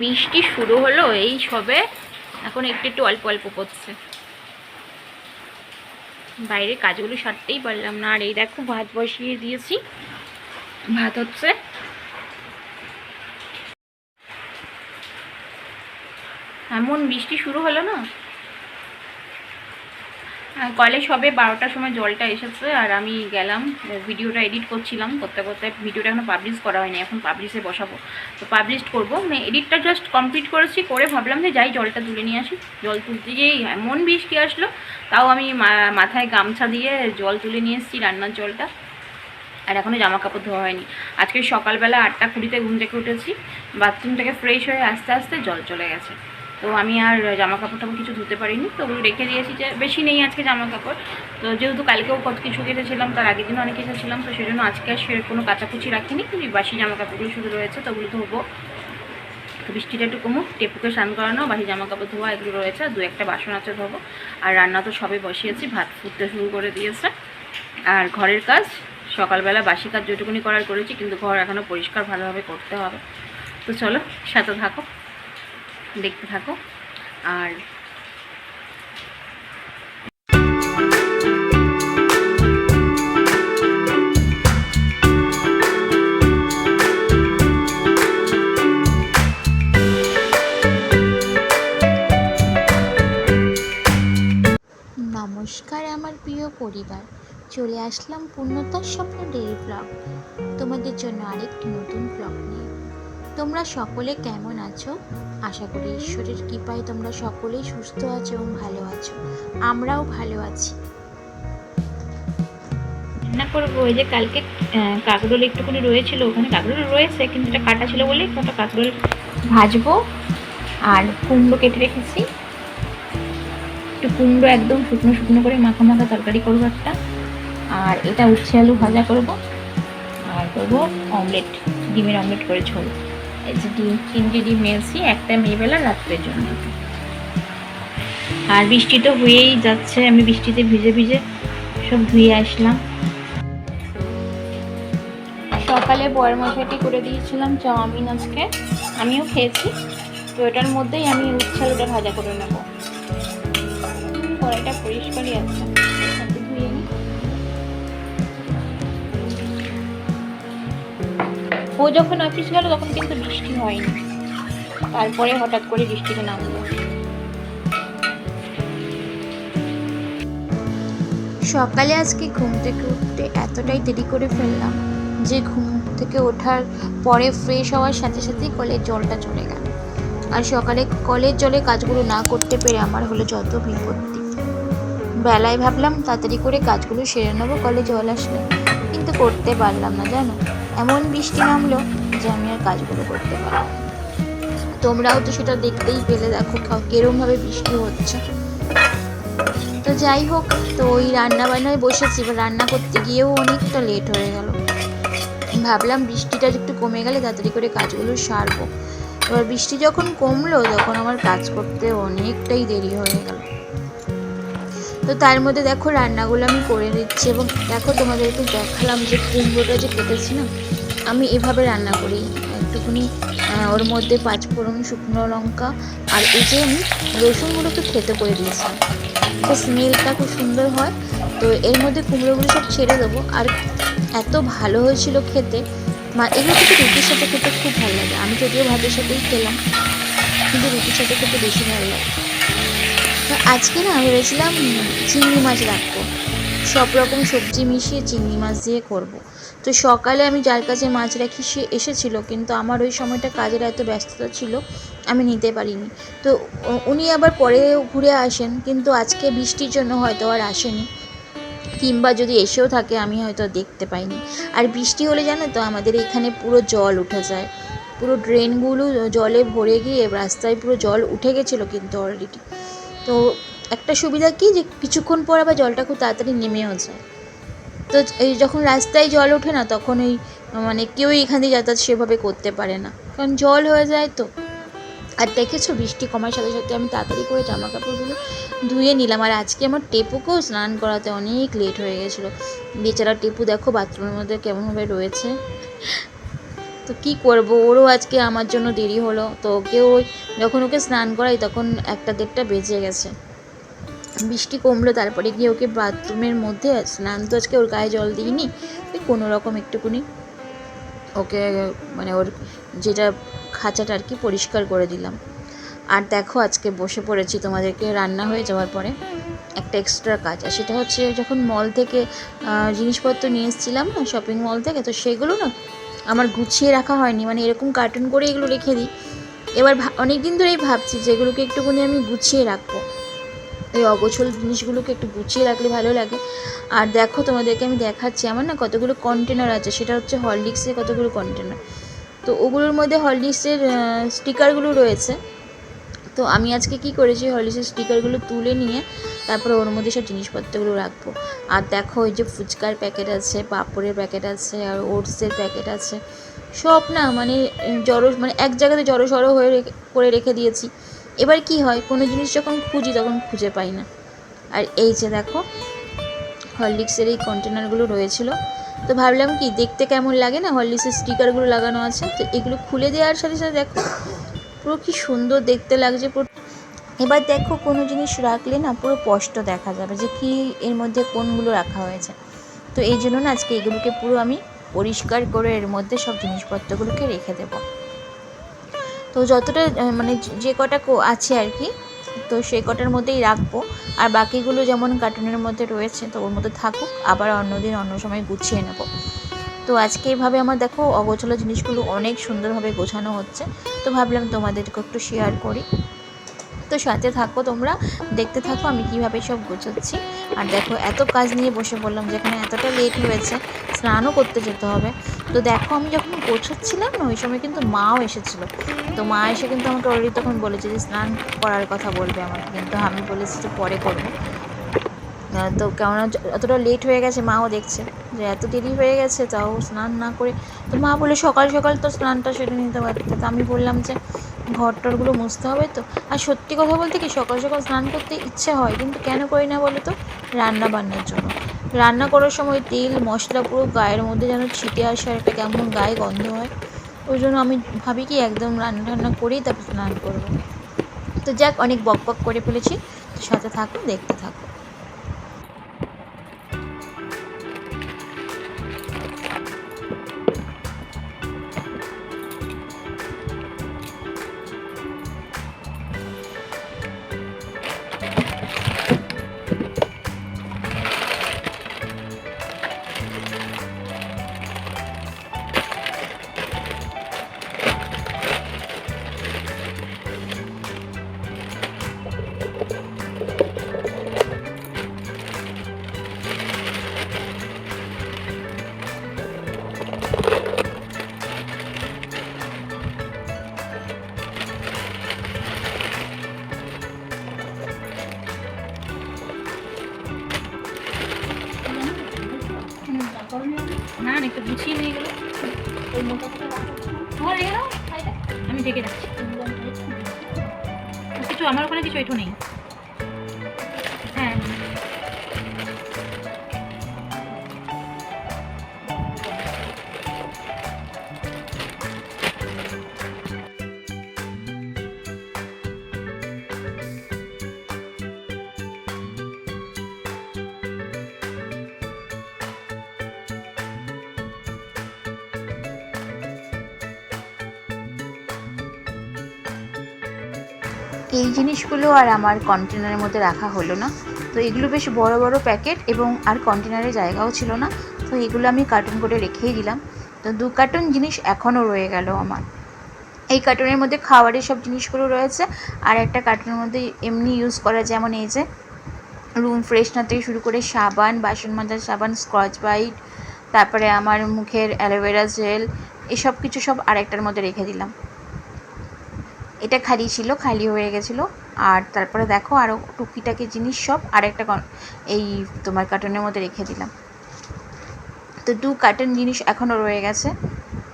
বৃষ্টি শুরু হলো, এই সবে। এখন একটু একটু অল্প অল্প করছে। বাইরে কাজগুলো সারতেই পারলাম না। আর এই দেখো, ভাত বসিয়ে দিয়েছি। ভাত হচ্ছে এমন বৃষ্টি শুরু হলো না? কলে সবে বারোটার সময় জলটা এসেছে আর আমি গেলাম, ভিডিওটা এডিট করছিলাম, করতে করতে ভিডিওটা এখনও পাবলিশ করা হয়নি, এখন পাবলিশে বসাবো। তো পাবলিশ করব মানে এডিটটা জাস্ট কমপ্লিট করেছি, করে ভাবলাম যে যাই জলটা তুলে নিয়ে আসি। জল তুলতে গিয়েই এমন বৃষ্টি আসলো, তাও আমি মাথায় গামছা দিয়ে জল তুলে নিয়ে এসেছি রান্নার জলটা। আর এখনও জামা কাপড় ধোয়া হয়নি। আজকে সকালবেলা আটটা কুড়িতে ঘুম থেকে উঠেছি বাথরুম থেকে ফ্রেশ হয়ে আস্তে আস্তে জল চলে গেছে। তো আমি আর জামা কাপড় টাপড় কিছু ধুতে পারিনি, তো ওগুলো রেখে দিয়েছি যে বেশি নেই আজকে জামা কাপড় তো যেহেতু কালকেও কত কিছু কেটেছিলাম, তার আগের দিনও অনেক কেটেছিলাম তো সেই জন্য আজকে আর সে কোনো কাচাকুচি রাখিনি, কিন্তু বাসি জামা কাপড়গুলো শুধু রয়েছে, তো ওগুলো ধোবো। বৃষ্টিটা একটু কমুক, টেপুকে স্নান করানো, বাসি জামা কাপড় ধোয়া, এগুলো রয়েছে দু একটা বাসন আছে ধোবো। আর রান্না তো সবে বসিয়েছি, ভাত ফুটতে শুরু করে দিয়েছে। আর ঘরের কাজ, সকালবেলা বাসি কাজ যেটুকুনি করার করেছি, কিন্তু ঘর এখনও পরিষ্কার ভালোভাবে করতে হবে। তো চলো, সাথে থাকো। দেখতে থাকো। আর নমস্কার আমার প্রিয় পরিবার। চলে আসলাম পূর্ণতার স্বপ্ন ডেইলি ব্লগ। তোমাদের জন্য আরেকটি নতুন ব্লগ নিয়ে। তোমরা সকলে কেমন আছো? আশা করি ঈশ্বরের কৃপায় তোমরা সকলেই সুস্থ আছো এবং ভালো আছো। আমরাও ভালো আছি। রান্না করব, ওই যে কালকে কাকরোল একটুখানি রয়েছিল, ওখানে কাকরোল রয়েছে, কিন্তু এটা কাটা ছিল বলেই কটা কাকরোল ভাজবো। আর কুমড়ো কেটে রেখেছি। একটু কুমড়ো একদম শুকনো শুকনো করে মাখা মাখা তরকারি করব একটা। আর এটা উচ্ছে আলু ভাজা করব। আর করব অমলেট, ডিমের অমলেট করে ঝোল। এই ডিম নিয়েছি একটা মেয়েবেলা রাত্রের জন্য। আর বৃষ্টি তো হয়েই যাচ্ছে, আমি বৃষ্টিতে ভিজে ভিজে সব ধুয়ে আসলাম। সকালে বয়ের মশাটি করে দিয়েছিলাম চাউমিন আজকে, আমিও খেয়েছি। তো এটার মধ্যেই আমি উচ্ছে আলুটা ভাজা করে নেব। কড়াইটা পরিষ্কারই আছে। ও যখন অফিস গেল তখন কিন্তু বৃষ্টি হয়নি। তারপরে হঠাৎ করে বৃষ্টিটা নামলো। সকালে আজকে ঘুম থেকে উঠতে এতটাই দেরি করে ফেললাম যে ঘুম থেকে ওঠার পরে ফ্রেশ হওয়ার সাথে সাথেই কলের জলটা চলে গেল। আর সকালে কলের জলে কাজগুলো না করতে পেরে আমার হলো যত বিপত্তি। বেলায় ভাবলাম তাড়াতাড়ি করে কাজগুলো সেরে নেব, কলে জল আসলে। কিন্তু করতে পারলাম না, জানো? এমন বৃষ্টি নামলো যে আমি আর কাজগুলো করতে পারলাম তোমরাও তো সেটা দেখতেই পেলে, দেখো কেরমভাবে বৃষ্টি হচ্ছে। তো যাই হোক, তো ওই রান্না বান্নায় বসেছি, এবার রান্না করতে গিয়েও অনেকটা লেট হয়ে গেল। ভাবলাম বৃষ্টিটা একটু কমে গেলে তাড়াতাড়ি করে কাজগুলো সারবো। এবার বৃষ্টি যখন কমলো, তখন আমার কাজ করতে অনেকটাই দেরি হয়ে গেল। তো তার মধ্যে দেখো রান্নাগুলো আমি করে দিচ্ছি এবং দেখো তোমাদেরকে দেখালাম যে কুমড়োটা যে কেটেছি না, আমি এভাবে রান্না করি। একটুখানি ওর মধ্যে পাঁচফোড়ন, শুকনো লঙ্কা আর এই যে আমি রসুনগুলোকে খেতে করে দিয়েছিলাম। তো স্মেলটা খুব সুন্দর হয়। তো এর মধ্যে কুমড়োগুলো সব ছেড়ে দেবো। আর এত ভালো হয়েছিল খেতে, মা, এগুলো কিন্তু রুটির সাথে খেতে খুব ভালো লাগে। আমি যদিও ভাতের সাথেই খেলাম, কিন্তু রুটির সাথে খেতে বেশি ভালো লাগে। আজকে না ভেবেছিলাম চিংড়ি মাছ রাখব। সব রকম সবজি মিশিয়ে চিংড়ি মাছ দিয়ে করব। তো সকালে আমি যার কাছে মাছ রাখি, সে এসেছিল, কিন্তু আমার ওই সময়টা কাজের এত ব্যস্ততা ছিল, আমি নিতে পারিনি। তো উনি আবার পরে ঘুরে আসেন, কিন্তু আজকে বৃষ্টির জন্য হয়তো আর আসেনি। কিংবা যদি এসেও থাকে, আমি হয়তো দেখতে পাইনি। আর বৃষ্টি হলে জানো তো, আমাদের এখানে পুরো জল উঠে যায়। পুরো ড্রেনগুলো জলে ভরে গিয়ে রাস্তায় পুরো জল উঠে গেছিল কিন্তু অলরেডি তো একটা সুবিধা কি যে কিছুক্ষণ পর আবার জলটা খুব তাড়াতাড়ি নেমেও যায়। তো এই যখন রাস্তায় জল ওঠে না, তখন ওই মানে কেউই এখান দিয়ে যাতায়াত সেভাবে করতে পারে না। কারণ জল হয়ে যায় তো। আর দেখেছ বৃষ্টি কমার সাথে সাথে আমি তাড়াতাড়ি করে জামা কাপড়গুলো ধুয়ে নিলাম। আর আজকে আমার টেপুকেও স্নান করাতে অনেক লেট হয়ে গেছিল। বেচারা টেপু দেখো বাথরুমের মধ্যে কেমনভাবে রয়েছে। তো কি করব? ওরও আজকে আমার জন্য দেরি হলো। তো ওকেও যখন ওকে স্নান করাই তখন একটা দেড়টা বেজে গেছে। বৃষ্টি কমলো, তারপরে গিয়ে ওকে বাথরুমের মধ্যে স্নান তো আজকে ওর গায়ে জল দিইনি কোনো রকম একটুকুনি ওকে মানে ওর যেটা খাঁচাটা আর কি পরিষ্কার করে দিলাম। আর দেখো আজকে বসে পড়েছি, তোমাদেরকে রান্না হয়ে যাওয়ার পরে একটা এক্সট্রা কাজ, আর সেটা হচ্ছে যখন মল থেকে জিনিসপত্র নিয়ে এসেছিলাম না শপিং মল থেকে, তো সেগুলো না আমার গুছিয়ে রাখা হয়নি মানে এরকম কার্টুন করে এগুলো রেখে দিই। এবার অনেক দিন ধরেই ভাবছি যে এগুলোকে একটুখানি আমি গুছিয়ে রাখব। এই অগোছল জিনিসগুলোকে একটু গুছিয়ে রাখলে ভালো লাগে। আর দেখো তোমাদেরকে আমি দেখাচ্ছি, আমার না কতগুলো কন্টেনার আছে, সেটা হচ্ছে হরলিক্সের কতগুলো কন্টেনার তো ওগুলোর মধ্যে হরলিক্সের স্টিকারগুলো রয়েছে। তো আমি আজকে কি করেছি হরলিক্সের স্টিকারগুলো তুলে নিয়ে তারপরে ওর মধ্যে সব জিনিসপত্রগুলো রাখব। আর দেখো ওই যে ফুচকার প্যাকেট আছে, পাঁপড়ের প্যাকেট আছে, আর ওটসের প্যাকেট আছে। সব না মানে জড়ো মানে এক জায়গাতে জড়ো সড়ো হয়ে করে রেখে দিয়েছি। এবার কি হয়, কোনো জিনিস যখন খুঁজি তখন খুঁজে পাই না। আর এই যে দেখো হরলিক্সের এই কন্টেনারগুলো রয়েছিল। তো ভাবলাম কি, দেখতে কেমন লাগে না? হরলিক্সের স্টিকারগুলো লাগানো আছে। তো এগুলো খুলে দেওয়ার সাথে সাথে দেখো পুরো কি সুন্দর দেখতে লাগছে পুরো। এবার দেখো কোনো জিনিস রাখলে না পুরো স্পষ্ট দেখা যাবে যে কি এর মধ্যে কোনগুলো রাখা হয়েছে। তো এই জন্য না আজকে এগুলোকে পুরো আমি পরিষ্কার করে এর মধ্যে সব জিনিসপত্রগুলোকে রেখে দেবো। তো যতটা মানে যে- কটা আছে আর কি, তো সেই কটার মধ্যেই রাখব। আর বাকিগুলো যেমন কার্টুনের মধ্যে রয়েছে, তো ওর মধ্যে থাকুক, আবার অন্যদিন অন্য সময় গুছিয়ে নেব। তো আজকে এইভাবে আমার দেখো অগোছালো জিনিসগুলো অনেক সুন্দরভাবে গোছানো হচ্ছে। তো ভাবলাম তোমাদেরকে একটু শেয়ার করি। তো সাথে থাকো তোমরা, দেখতে থাকো আমি কীভাবে সব গোছাচ্ছি। আর দেখো এত কাজ নিয়ে বসে পড়লাম যেখানে এতটা লেট হয়েছে, স্নানও করতে যেতে হবে। তো দেখো আমি যখন গোছাচ্ছিলাম না, ওই সময় কিন্তু মাও এসেছিল। তো মা এসে কিন্তু আমাকে অলরেডি তখন বলেছে যে স্নান করার কথা বলবে আমাকে, কিন্তু আমি বলেছি যে পরে করব। তো কেননা অতটা লেট হয়ে গেছে, মাও দেখছে। যে এত দেরি হয়ে গেছে, তাও স্নান না করে। তো মা বলে সকাল সকাল তো স্নানটা সেরে নিতে পারতে। তো আমি বললাম যে ঘর টরগুলো মুছতে হবে তো। আর সত্যি কথা বলতে কি, সকাল সকাল স্নান করতে ইচ্ছে হয়, কিন্তু কেন করি না বলো তো? রান্না বান্নার জন্য। রান্না করার সময় তেল, মশলা পুরো গায়ের মধ্যে যেন ছিটে আসে আর একটা কেমন গায়ে গন্ধ হয়। ওই জন্য আমি ভাবি কি, একদম রান্না টান্না করেই তারপর স্নান করব। তো যাক, অনেক বক বক করে ফেলেছি। সাথে থাকো, দেখতে থাকো। একটু গুছিয়ে নিয়ে গেলো। ঘরে গেলো? আমি দেখে রাখছি। কিছু আমার ওখানে কিছু এটু নেই। এই জিনিসগুলো আর আমার কন্টেনারের মধ্যে রাখা হলো না। তো এগুলো বেশ বড় বড় প্যাকেট এবং আর কন্টেনারে জায়গাও ছিল না। তো এগুলো আমি কার্টুন করে রেখেই দিলাম। তো দু কার্টুন জিনিস এখনও রয়ে গেল আমার। এই কার্টুনের মধ্যে খাবারের সব জিনিসগুলো রয়েছে। আর একটা কার্টুনের মধ্যে এমনি ইউজ করা যেমন এই যে রুম ফ্রেশনার থেকে শুরু করে সাবান, বাসন মাজার সাবান স্কচ বাইট তারপরে আমার মুখের অ্যালোভেরা জেল এসব কিছু সব আরেকটার মধ্যে রেখে দিলাম। এটা খালি ছিল, খালি হয়ে গেছিল। আর তারপরে দেখো আরও টুকিটাকি জিনিস সব আরেকটা কন- এই তোমার কার্টনের মধ্যে রেখে দিলাম। তো দু কার্টন জিনিস এখনও রয়ে গেছে।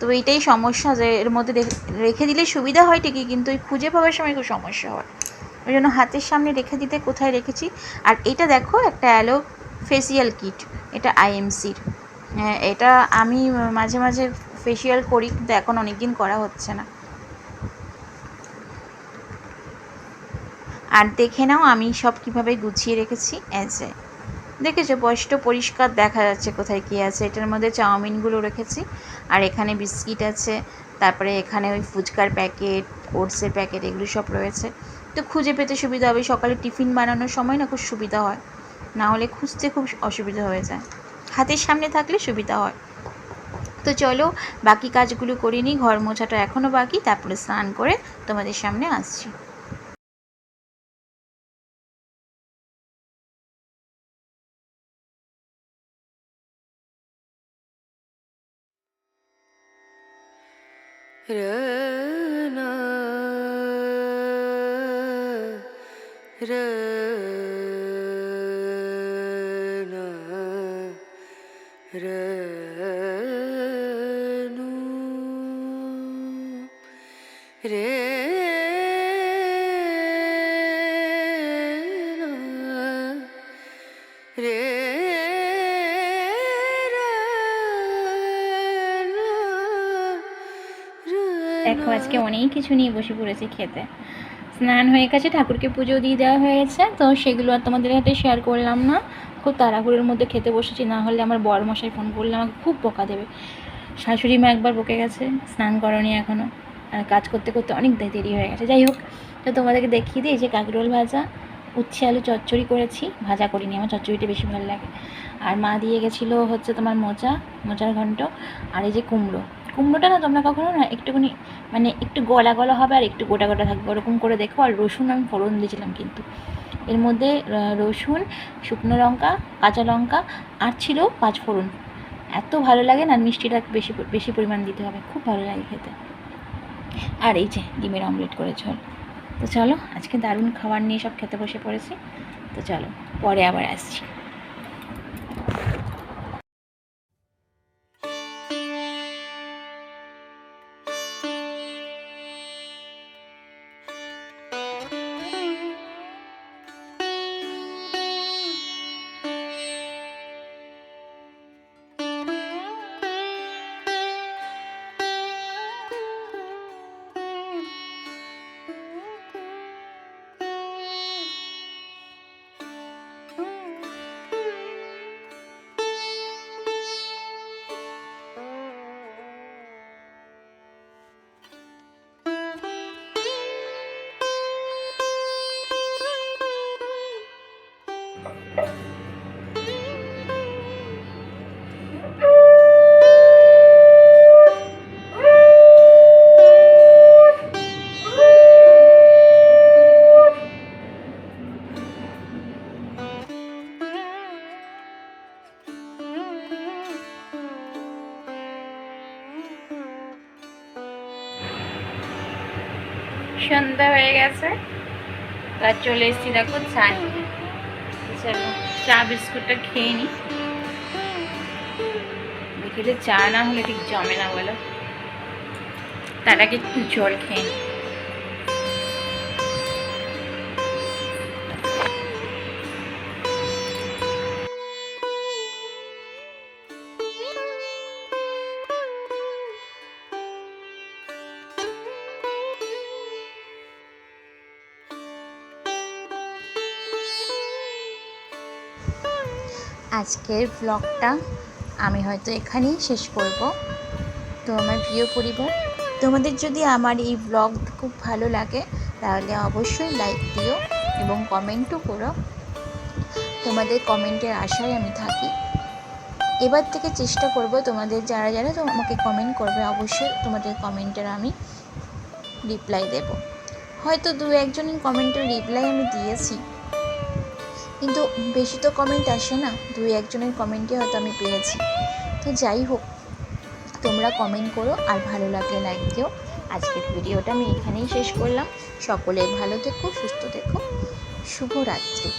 তো এইটাই সমস্যা যে এর মধ্যে রেখে- দিলে সুবিধা হয় ঠিকই, কিন্তু ওই খুঁজে পাওয়ার সময় খুব সমস্যা হয়। ওই জন্য হাতের সামনে রেখে দিতে কোথায় রেখেছি? আর এটা দেখো, একটা অ্যালো ফেসিয়াল কিট এটা আইএমসির এটা আমি মাঝে মাঝে ফেসিয়াল করি, কিন্তু এখন অনেক দিন করা হচ্ছে না। আর দেখে নাও আমি সব কীভাবে গুছিয়ে রেখেছি এসে দেখেছ স্পষ্ট পরিষ্কার দেখা যাচ্ছে কোথায় কী আছে। এটার মধ্যে চাউমিনগুলো রেখেছি, আর এখানে বিস্কিট আছে, তারপরে এখানে ওই ফুচকার প্যাকেট, ওটসের প্যাকেট, এগুলো সব রয়েছে। তো খুঁজে পেতে সুবিধা হবে, সকালে টিফিন বানানোর সময় না খুব সুবিধা হয়। না হলে খুঁজতে খুব অসুবিধা হয়ে যায়। হাতের সামনে থাকলে সুবিধা হয়। তো চলো, বাকি কাজগুলো করে নিই, ঘর মোছাটা এখনও বাকি, তারপরে স্নান করে তোমাদের সামনে আসছি। Rana, দেখো আজকে অনেক কিছু নিয়ে বসে পড়েছি খেতে। স্নান হয়ে গেছে, ঠাকুরকে পুজো দিয়ে দেওয়া হয়েছে, তো সেগুলো আর তোমাদের হাতে শেয়ার করলাম না। খুব তাড়াহুড়োর মধ্যে খেতে বসেছি, না হলে আমার বড় মশাই ফোন করলে আমাকে খুব বকা দেবে। শাশুড়ি মা একবার বকে গেছে, স্নান করনি এখনও আর কাজ করতে করতে অনেক দেরি হয়ে গেছে। যাই হোক, তো তোমাদেরকে দেখিয়ে দিই যে কাকরোল ভাজা, উচ্ছে আলু চচ্চড়ি করেছি, ভাজা করিনি, আমার চচ্চড়িটা বেশি ভালো লাগে। আর মা দিয়ে গেছিল হচ্ছে তোমার মোচা, মোচার ঘন্ট, আর এই যে কুমড়ো। কুমড়োটা না তোমরা কখনো না একটুখানি মানে একটু গলা গলা হবে আর একটু গোটা গোটা থাকবে, ওরকম করে দেখো। আর রসুন আমি ফোড়ন দিয়েছিলাম কিন্তু। এর মধ্যে রসুন, শুকনো লঙ্কা, কাঁচা লঙ্কা আর ছিল পাঁচ ফোড়ন। এত ভালো লাগে না মিষ্টিটা বেশি বেশি পরিমাণ দিতে হবে। খুব ভালো লাগে খেতে। আর এই যে ডিমের অমলেট করে ঝোল। তো চলো, আজকে দারুণ খাবার নিয়ে সব খেতে বসে পড়েছি। তো চলো, পরে আবার আসছি। সন্ধ্যা হয়ে গেছে। তার চলে এসেছি দেখো নিয়ে চলো চা বিস্কুটটা খেয়ে নিই বিকেলে চা না হলে ঠিক জমে না বলো। তার আগে একটু জল খেয়ে নিই আজকের ব্লগটা আমি হয়তো এখানেই শেষ করব। তো আমার প্রিয় পরিবার, তোমাদের যদি আমার এই ব্লগ খুব ভালো লাগে, তাহলে অবশ্যই লাইক দিও এবং কমেন্টও করো। তোমাদের কমেন্টের আশায় আমি থাকি। এবার থেকে চেষ্টা করব তোমাদের, যারা যারা তো আমাকে কমেন্ট করবে, অবশ্যই তোমাদের কমেন্টের আমি রিপ্লাই দেব। হয়তো দু একজনের কমেন্টের রিপ্লাই আমি দিয়েছি। কিন্তু বেশি তো কমেন্ট আসে না। দুই একজনের কমেন্টে হয়তো আমি পেয়েছি। তো যাই হোক, তোমরা কমেন্ট করো আর ভালো লাগে লাইক দিও। আজকের ভিডিওটা আমি এখানেই শেষ করলাম। সকলে ভালো থেকো, সুস্থ থেকো। শুভরাত্রি।